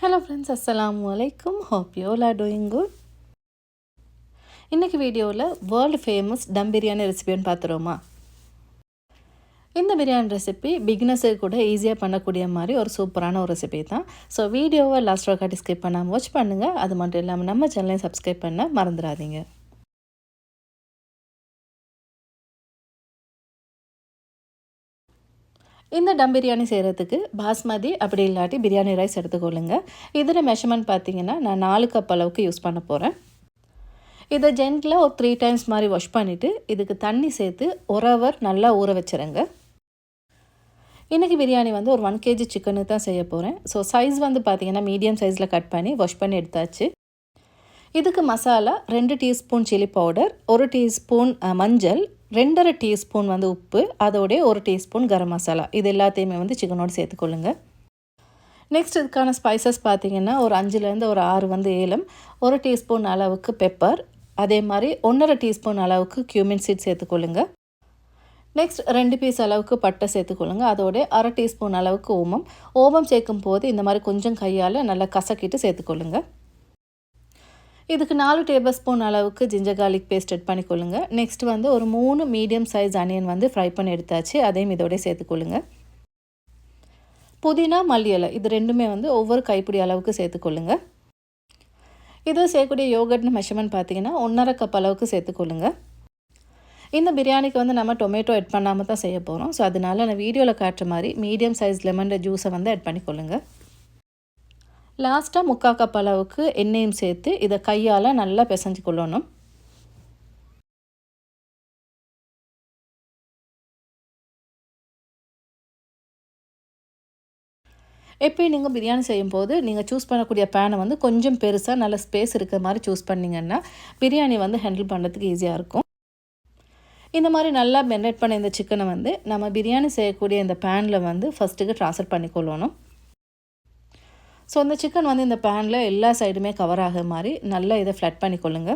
Hello friends அஸ்லாம் வலைக்கும் hope you are doing good இன்றைக்கி வீடியோவில் வேர்ல்டு ஃபேமஸ் டம் பிரியாணி ரெசிபின்னு பார்த்துருவோமா? இந்த பிரியாணி ரெசிபி பிகினர்ஸுக்கு கூட ஈஸியாக பண்ணக்கூடிய மாதிரி ஒரு சூப்பரான ஒரு ரெசிபி தான். ஸோ வீடியோவை லாஸ்ட் காட்டி ஸ்கிப் பண்ணாமல் வாட்ச் பண்ணுங்கள் அது மட்டும் இல்லாமல் நம்ம சேனலையும் சப்ஸ்கிரைப் பண்ண மறந்துடாதீங்க. இந்த டம் பிரியாணி செய்கிறதுக்கு பாஸ்மதி அப்படி இல்லாட்டி பிரியாணி ரைஸ் எடுத்துக்கொள்ளுங்க. இதில் மெஷர்மெண்ட் பார்த்தீங்கன்னா நான் நாலு கப் அளவுக்கு யூஸ் பண்ண போகிறேன் இதை ஜென்டில் ஒரு த்ரீ டைம்ஸ் மாதிரி வாஷ் பண்ணிவிட்டு இதுக்கு தண்ணி சேர்த்து ஒரு ஹவர் நல்லா ஊற வச்சுருங்க. இன்றைக்கி பிரியாணி வந்து ஒரு ஒன் கேஜி சிக்கனு தான் செய்ய போகிறேன் ஸோ சைஸ் வந்து பார்த்திங்கன்னா மீடியம் சைஸில் கட் பண்ணி வாஷ் பண்ணி எடுத்தாச்சு. இதுக்கு மசாலா ரெண்டு டீஸ்பூன் சில்லி பவுடர் ஒரு டீஸ்பூன் மஞ்சள் ரெண்டரை டீஸ்பூன் வந்து உப்பு அதோடைய ஒரு டீஸ்பூன் கரம் மசாலா. இது எல்லாத்தையுமே வந்து சிக்கனோடு சேர்த்துக்கொள்ளுங்க நெக்ஸ்ட் இதுக்கான ஸ்பைசஸ் பார்த்திங்கன்னா ஒரு அஞ்சுலேருந்து ஒரு ஆறு வந்து ஏலம் ஒரு டீஸ்பூன் அளவுக்கு பெப்பர் அதே மாதிரி ஒன்றரை டீஸ்பூன் அளவுக்கு கியூமின் சீட் சேர்த்துக்கொள்ளுங்க நெக்ஸ்ட் ரெண்டு பீஸ் அளவுக்கு பட்டை சேர்த்துக்கொள்ளுங்க அதோட அரை டீஸ்பூன் அளவுக்கு ஓமம். ஓமம் சேர்க்கும் போது இந்த மாதிரி கொஞ்சம் கையால் நல்லா கசக்கிட்டு சேர்த்துக்கொள்ளுங்க இதுக்கு நாலு டேபிள் ஸ்பூன் அளவுக்கு ஜிஞ்சர் கார்லிக் பேஸ்ட் எட் பண்ணிக்கொள்ளுங்க. நெக்ஸ்ட் வந்து ஒரு மூணு மீடியம் சைஸ் அனியன் வந்து ஃப்ரை பண்ணி எடுத்தாச்சு. அதையும் இதோடய சேர்த்துக்கொள்ளுங்க. புதினா மல்லி இலை இது ரெண்டுமே வந்து ஒவ்வொரு கைப்பிடி அளவுக்கு சேர்த்துக்கொள்ளுங்க. இது சேர்க்கக்கூடிய யோகட்னு மெஷர்மெண்ட் பார்த்தீங்கன்னா ஒன்றரை கப் அளவுக்கு சேர்த்துக்கொள்ளுங்க. இந்த பிரியாணிக்கு வந்து நம்ம டொமேட்டோ எட் பண்ணாமல் தான் செய்ய போகிறோம் ஸோ அதனால் நான் வீடியோவில் காட்டுற மாதிரி மீடியம் சைஸ் லெமன் ஜூஸை வந்து எட் பண்ணிக்கொள்ளுங்கள் லாஸ்ட்டாக முக்கால் கப் அளவுக்கு எண்ணெயும் சேர்த்து இதை கையால் நல்லா பிசைஞ்சு கொள்ளணும். எப்போயும் நீங்கள் பிரியாணி செய்யும்போது நீங்கள் சூஸ் பண்ணக்கூடிய பேனை வந்து கொஞ்சம் பெருசாக நல்ல ஸ்பேஸ் இருக்கிற மாதிரி சூஸ் பண்ணிங்கன்னா பிரியாணி வந்து ஹேண்டில் பண்ணுறதுக்கு ஈஸியாக இருக்கும். இந்த மாதிரி நல்லா மெரினேட் பண்ண இந்த சிக்கனை வந்து நம்ம பிரியாணி செய்யக்கூடிய இந்த பேனில் வந்து ஃபஸ்ட்டுக்கு ட்ரான்ஸ்ஃபர் பண்ணிக்கொள்ளணும். ஸோ இந்த சிக்கன் வந்து இந்த பேனில் எல்லா சைடுமே கவர் ஆகிற மாதிரி நல்லா இதை ஃப்ளட் பண்ணிக்கொள்ளுங்க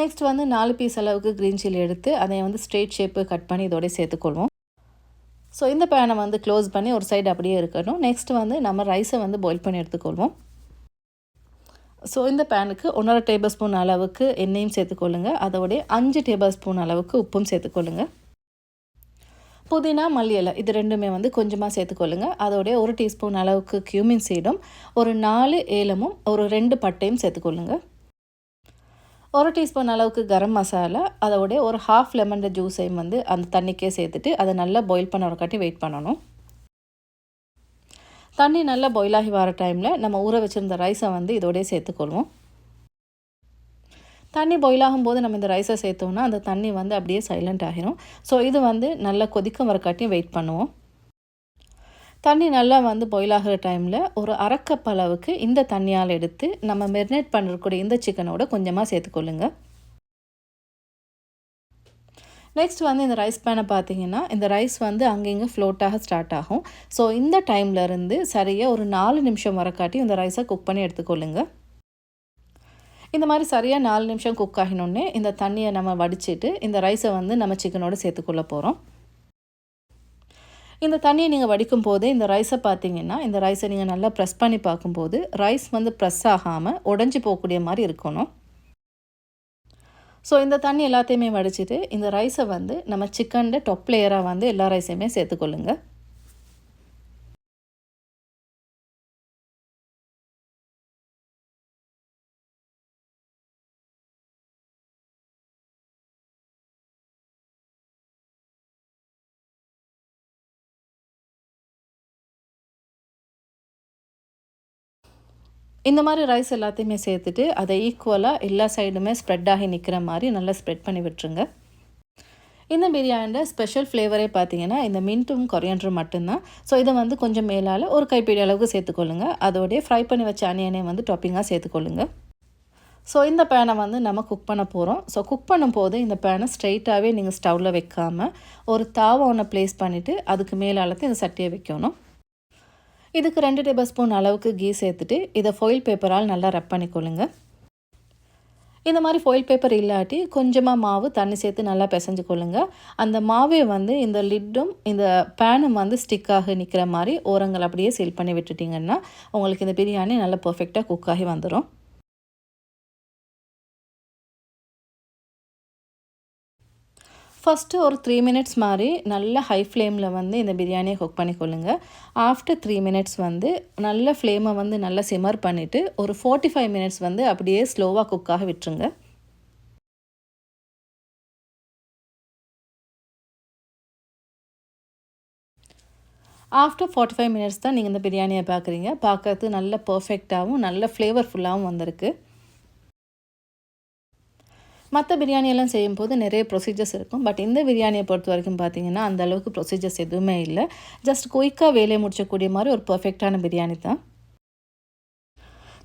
நெக்ஸ்ட் வந்து நாலு பீஸ் அளவுக்கு க்ரீன் சில்லி எடுத்து அதை வந்து ஸ்ட்ரெயிட் ஷேப்பு கட் பண்ணி இதோடய சேர்த்துக்கொள்வோம். ஸோ இந்த பேனை வந்து க்ளோஸ் பண்ணி ஒரு சைடு அப்படியே இருக்கணும். நெக்ஸ்ட் வந்து நம்ம ரைஸை வந்து பாயில் பண்ணி எடுத்துக்கொள்வோம். ஸோ இந்த பேனுக்கு ஒன்றரை டேபிள் ஸ்பூன் அளவுக்கு எண்ணெயும் சேர்த்துக்கொள்ளுங்க. அதோடைய அஞ்சு டேபிள் ஸ்பூன் அளவுக்கு உப்பும் சேர்த்துக்கொள்ளுங்கள் புதினா மல்லி இலை இது ரெண்டுமே வந்து கொஞ்சமாக சேர்த்துக்கொள்ளுங்க. அதோடைய ஒரு டீஸ்பூன் அளவுக்கு கியூமின் சீடும் ஒரு நாலு ஏலமும் ஒரு ரெண்டு பட்டையும் சேர்த்துக்கொள்ளுங்க. ஒரு டீஸ்பூன் அளவுக்கு கரம் மசாலா அதோடைய ஒரு ஹாஃப் லெமன் ஜூஸையும் வந்து அந்த தண்ணிக்கே சேர்த்துட்டு அதை நல்லா பாயில் பண்ண வரக்காட்டி வெயிட் பண்ணணும். தண்ணி நல்லா பாயில் ஆகி வர டைமில் நம்ம ஊற வச்சுருந்த ரைஸை வந்து இதோடய சேர்த்துக்கொள்வோம். தண்ணி பாயில் ஆகும்போது நம்ம இந்த ரைஸை சேர்த்தோம்னா அந்த தண்ணி வந்து அப்படியே சைலண்ட் ஆகிரும். ஸோ இது வந்து நல்லா கொதிக்க வரக்காட்டியும் வெயிட் பண்ணுவோம். தண்ணி நல்லா வந்து பாயில் ஆகிற டைமில் ஒரு அரைக்கப் அளவுக்கு இந்த தண்ணியால் எடுத்து நம்ம மெரினேட் பண்ணுறக்கூடிய இந்த சிக்கனோட கொஞ்சமாக சேர்த்துக்கொள்ளுங்க. நெக்ஸ்ட் வந்து இந்த ரைஸ் பேனை பார்த்தீங்கன்னா இந்த ரைஸ் வந்து அங்கங்கே ஃப்ளோட்டாக ஸ்டார்ட் ஆகும். ஸோ இந்த டைம்லேருந்து சரியாக ஒரு நாலு நிமிஷம் வரக்காட்டி இந்த ரைஸை குக் பண்ணி எடுத்துக்கொள்ளுங்கள் இந்த மாதிரி சரியாக நாலு நிமிஷம் குக் ஆகினோடனே இந்த தண்ணியை நம்ம வடிச்சிட்டு இந்த ரைஸை வந்து நம்ம சிக்கனோடு சேர்த்துக்கொள்ள போகிறோம் இந்த தண்ணியை நீங்கள் வடிக்கும் போதே இந்த ரைஸை பார்த்தீங்கன்னா இந்த ரைஸை நீங்கள் நல்லா ப்ரெஸ் பண்ணி பார்க்கும்போது ரைஸ் வந்து ப்ரெஸ் ஆகாமல் உடஞ்சி போகக்கூடிய மாதிரி இருக்கணும். ஸோ இந்த தண்ணி எல்லாத்தையுமே வடிச்சிட்டு இந்த ரைஸை வந்து நம்ம சிக்கனில் டொப் லேயராக வந்து எல்லா ரைஸையுமே சேர்த்துக்கொள்ளுங்கள் இந்த மாதிரி ரைஸ் எல்லாத்தையுமே சேர்த்துட்டு அதை ஈக்குவலாக எல்லா சைடுமே ஸ்ப்ரெட் ஆகி நிற்கிற மாதிரி நல்லா ஸ்ப்ரெட் பண்ணி விட்டுருங்க. இந்த பிரியாணியில் ஸ்பெஷல் ஃப்ளேவரே பார்த்தீங்கன்னா இந்த மின்ட்டும் கொரியன்ட்ரும் மட்டும்தான். ஸோ இதை வந்து கொஞ்சம் மேலால் ஒரு கைப்பிடி அளவுக்கு சேர்த்துக்கொள்ளுங்க. அதோடய ஃப்ரை பண்ணி வச்ச அனியனே வந்து டாப்பிங்காக சேர்த்துக்கொள்ளுங்க. ஸோ இந்த பேனை வந்து நம்ம குக் பண்ண போகிறோம் ஸோ குக் பண்ணும்போது இந்த பேனை ஸ்ட்ரைட்டாகவே நீங்கள் ஸ்டவ்வில் வைக்காமல் ஒரு தாவை ஒன்று ப்ளேஸ் பண்ணிவிட்டு அதுக்கு மேலாலத்தை இந்த சட்டியை வைக்கணும். இதுக்கு ரெண்டு டேபிள் ஸ்பூன் அளவுக்கு கீ சேர்த்துட்டு இதை ஃபாயில் பேப்பரால் நல்லா ரப் பண்ணிக்கொள்ளுங்க. இந்த மாதிரி ஃபாயில் பேப்பர் இல்லாட்டி கொஞ்சமாக மாவு தண்ணி சேர்த்து நல்லா பிசைஞ்சு கொள்ளுங்க அந்த மாவே வந்து இந்த லிட்டும் இந்த பேனும் வந்து ஸ்டிக்காக நிற்கிற மாதிரி ஓரங்கள் அப்படியே சீல் பண்ணி விட்டுட்டிங்கன்னா உங்களுக்கு இந்த பிரியாணி நல்லா பர்ஃபெக்டாக குக் ஆகி வந்துடும் ஃபஸ்ட்டு ஒரு த்ரீ மினிட்ஸ் மாதிரி நல்ல ஹை ஃப்ளேமில் வந்து இந்த பிரியாணியை குக் பண்ணிக்கொள்ளுங்க. ஆஃப்டர் த்ரீ மினிட்ஸ் வந்து நல்ல ஃப்ளேமை வந்து நல்லா சிமர் பண்ணிவிட்டு ஒரு ஃபோர்ட்டி ஃபைவ் மினிட்ஸ் வந்து அப்படியே ஸ்லோவாக குக்காக விட்டுருங்க. ஆஃப்டர் ஃபார்ட்டி ஃபைவ் மினிட்ஸ் தான் நீங்கள் இந்த பிரியாணியை பார்க்குறீங்க பார்க்கறது நல்ல பர்ஃபெக்டாகவும் நல்ல ஃப்ளேவர்ஃபுல்லாகவும் வந்திருக்கு. மற்ற பிரியாணியெல்லாம் செய்யும்போது நிறைய ப்ரொசீஜர்ஸ் இருக்கும். பட் இந்த பிரியாணியை பொறுத்த வரைக்கும் பார்த்தீங்கன்னா அந்த அளவுக்கு ப்ரொசீஜர்ஸ் எதுவுமே இல்லை. ஜஸ்ட் குயிக்காக வேலையை முடிச்சக்கூடிய மாதிரி ஒரு பர்ஃபெக்டான பிரியாணி தான்.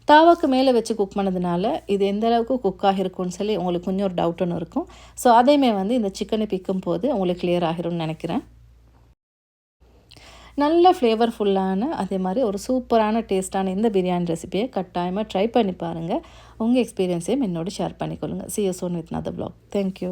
தாவாக்கு மேலே வச்சு குக் பண்ணதுனால இது எந்த அளவுக்கு குக் ஆகிருக்கும்னு சொல்லி உங்களுக்கு கொஞ்சம் ஒரு டவுட் ஒன்று இருக்கும். ஸோ அதையுமே வந்து இந்த சிக்கனை பிக்கும் போது உங்களுக்கு கிளியர் ஆகிரும்னு நினைக்கிறேன். நல்ல ஃப்ளேவர்ஃபுல்லான அதே மாதிரி ஒரு சூப்பரான டேஸ்ட்டான இந்த பிரியாணி ரெசிபியை கட்டாயமாக ட்ரை பண்ணி பாருங்கள் உங்கள் எக்ஸ்பீரியன்ஸையும் என்னோட share பண்ணிக்கொள்ளுங்கள் see you soon with another blog thank you